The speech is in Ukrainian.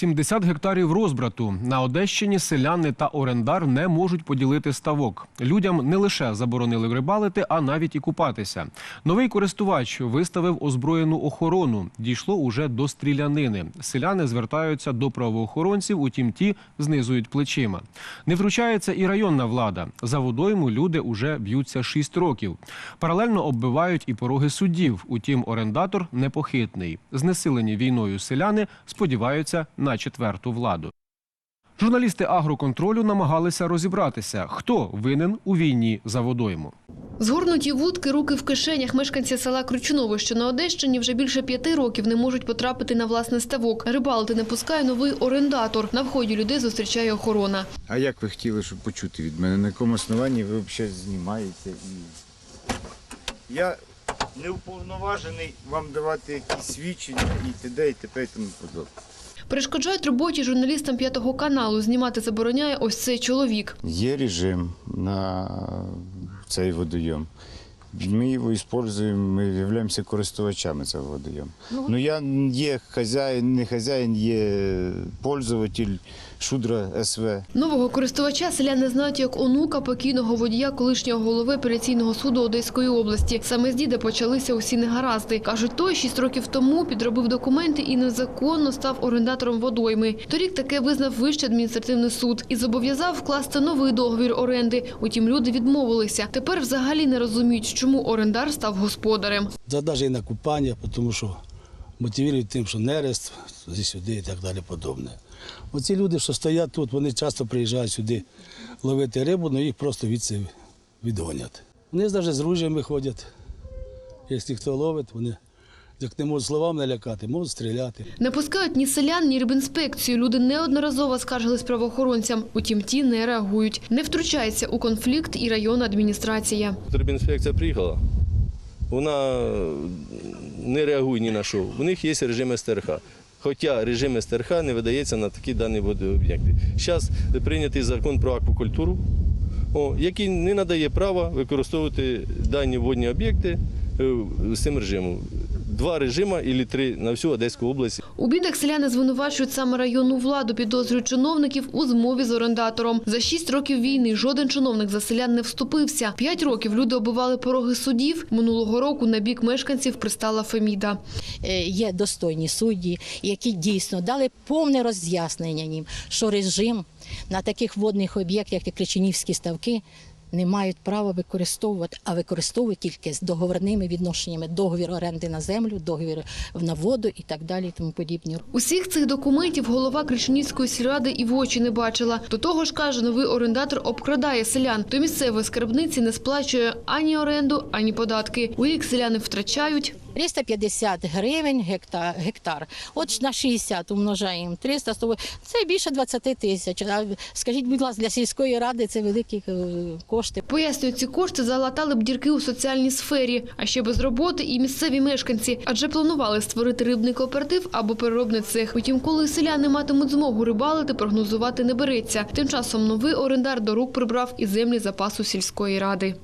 70 гектарів розбрату на Одещині селяни та орендар не можуть поділити ставок. Людям не лише заборонили рибалити, а навіть і купатися. Новий користувач виставив озброєну охорону. Дійшло уже до стрілянини. Селяни звертаються до правоохоронців, утім ті знизують плечима. Не втручається і районна влада. За водойму люди уже б'ються 6 років. Паралельно оббивають і пороги суддів. Утім, орендатор непохитний. Знесилені війною селяни сподіваються на четверту владу. Журналісти агроконтролю намагалися розібратися, хто винен у війні за водойму. Згорнуті вудки, руки в кишенях. Мешканці села Кручунове, що на Одещині, вже більше п'яти років не можуть потрапити на власний ставок. Рибалити не пускає новий орендатор. На вході людей зустрічає охорона. А як ви хотіли, щоб почути від мене? На якому основанні ви взагалі знімаєте? І... Я не уповноважений вам давати якісь свідчення і т.д. і т.п. і тому подобне. Перешкоджають роботі журналістам п'ятого каналу. Знімати забороняє ось цей чоловік. Є режим на цей водойом. Ми його використовуємо, ми являємося користувачами цього водойому. Ну, я є хазяїн, не хазяїн, є пользователь Шудра СВ. Нового користувача селяни знають як онука покійного водія колишнього голови апеляційного суду Одеської області. Саме з діда почалися усі негаразди. Кажуть, той шість років тому підробив документи і незаконно став орендатором водойми. Торік таке визнав Вищий адміністративний суд і зобов'язав вкласти новий договір оренди. Утім, люди відмовилися. Тепер взагалі не розуміють, чому орендар став господарем. Це навіть і на купання, тому що мотивують тим, що нерест, зі сюди і так далі подобне. Оці люди, що стоять тут, вони часто приїжджають сюди ловити рибу, але їх просто відси відгонять. Вони навіть з ружями ходять. Якщо хто ловить, вони як не можуть словами налякати, можуть стріляти. Не пускають ні селян, ні рибінспекцію. Люди неодноразово скаржились правоохоронцям. Утім, ті не реагують. Не втручається у конфлікт і районна адміністрація. Трибінспекція приїхала, вона не реагує ні на що. У них є режим СТРХ. Хоча режим СТРХ не видається на такі дані водооб'єкти. Зараз прийнятий закон про аквакультуру, який не надає права використовувати дані водні об'єкти е, з цим режимом. Два режими або три на всю Одеську область. У бідах селяни звинувачують саме районну владу, підозрюють чиновників у змові з орендатором. За шість років війни жоден чиновник за селян не вступився. П'ять років люди оббивали пороги судів. Минулого року на бік мешканців пристала Феміда. е, є достойні судді, які дійсно дали повне роз'яснення їм, що режим на таких водних об'єктах, як Кричинівські ставки, не мають права використовувати, а використовують тільки з договорними відношеннями, договір оренди на землю, договір на воду і так далі, і тому подібні. Усіх цих документів голова Кричинівської сільради і в очі не бачила. До того ж, каже, новий орендатор обкрадає селян. То місцевої скарбниці не сплачує ані оренду, ані податки. У рік селяни втрачають 350 гривень гектар, гектар. От на 60 умножаємо 300, 100, це більше 20 тисяч. А скажіть, будь ласка, для сільської ради це великі е, кошти. Пояснюють, ці кошти залатали б дірки у соціальній сфері, а ще без роботи і місцеві мешканці, адже планували створити рибний кооператив або переробний цех. Утім, коли селяни матимуть змогу рибалити, прогнозувати не береться. Тим часом новий орендар до рук прибрав і землі запасу сільської ради.